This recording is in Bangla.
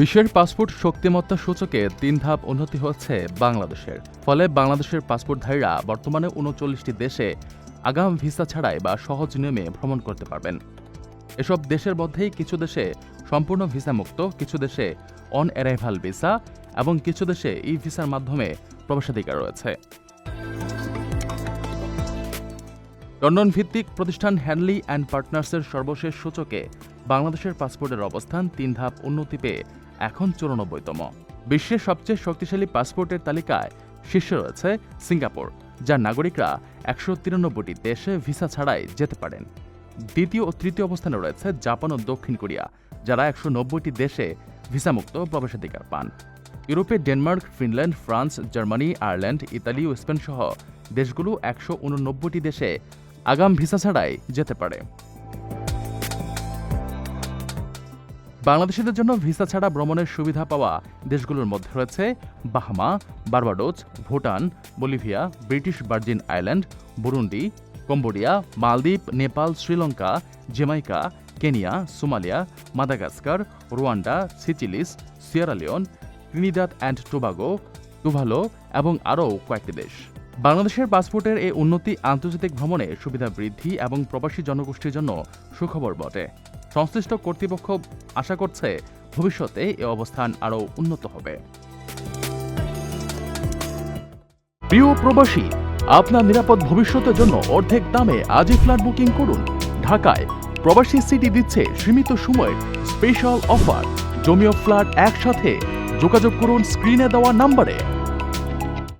বিশ্বের পাসপোর্ট শক্তিমত্তা সূচকে তিন ধাপ উন্নতি হচ্ছে বাংলাদেশের। ফলে বাংলাদেশের পাসপোর্টধারীরা বর্তমানে উনচল্লিশটি দেশে আগাম ভিসা ছাড়াই বা সহজ নিয়মে ভ্রমণ করতে পারবেন। এসব দেশের মধ্যেই কিছু দেশে সম্পূর্ণ ভিসা মুক্ত, কিছু দেশে অন অ্যারাইভাল ভিসা এবং কিছু দেশে ই ভিসার মাধ্যমে প্রবেশাধিকার রয়েছে। লন্ডন ভিত্তিক প্রতিষ্ঠান হ্যানলি অ্যান্ড পার্টনার্সের সর্বশেষ সূচকে বাংলাদেশের পাসপোর্টের অবস্থান তিন ধাপ উন্নতি পেয়ে এখন চুরানব্বইতম। বিশ্বের সবচেয়ে শক্তিশালী পাসপোর্টের তালিকায় শীর্ষে রয়েছে সিঙ্গাপুর, যার নাগরিকরা একশো তিরানব্বইটি দেশে ভিসা ছাড়াই যেতে পারেন। দ্বিতীয় ও তৃতীয় অবস্থানে রয়েছে জাপান ও দক্ষিণ কোরিয়া, যারা একশো নব্বইটি দেশে ভিসামুক্ত প্রবেশাধিকার পান। ইউরোপে Denmark, Finland, France, Germany, Ireland, Italy ও স্পেন সহ দেশগুলো একশো উননব্বইটি দেশে আগাম ভিসা ছাড়াই যেতে পারে। বাংলাদেশিদের জন্য ভিসা ছাড়া ভ্রমণের সুবিধা পাওয়া দেশগুলোর মধ্যে রয়েছে Bahamas, Barbados, Bhutan, Bolivia, British Virgin Island, Burundi, Cambodia, Maldives, Nepal, Sri Lanka Jamaica Kenya, Somalia, Madagascar, Rwanda, Seychelles Sierra Leone Trinidad and Tobago Tuvalu এবং আরও কয়েকটি দেশ। বাংলাদেশের পাসপোর্টের এই উন্নতি আন্তর্জাতিক ভ্রমণে সুবিধা বৃদ্ধি এবং প্রবাসী জনগোষ্ঠীর জন্য সুখবর বটে। সংশ্লিষ্ট কর্তৃপক্ষ আশা করছে ভবিষ্যতে এ অবস্থান আরও উন্নত হবে। প্রিয় প্রবাসী, আপনার নিরাপদ ভবিষ্যতের জন্য অর্ধেক দামে আজই ফ্ল্যাট বুকিং করুন। ঢাকায় প্রবাসী সিটি দিচ্ছে সীমিত সময়ের স্পেশাল অফার। জমিও ফ্ল্যাট একসাথে। যোগাযোগ করুন স্ক্রিনে দেওয়া নাম্বারে।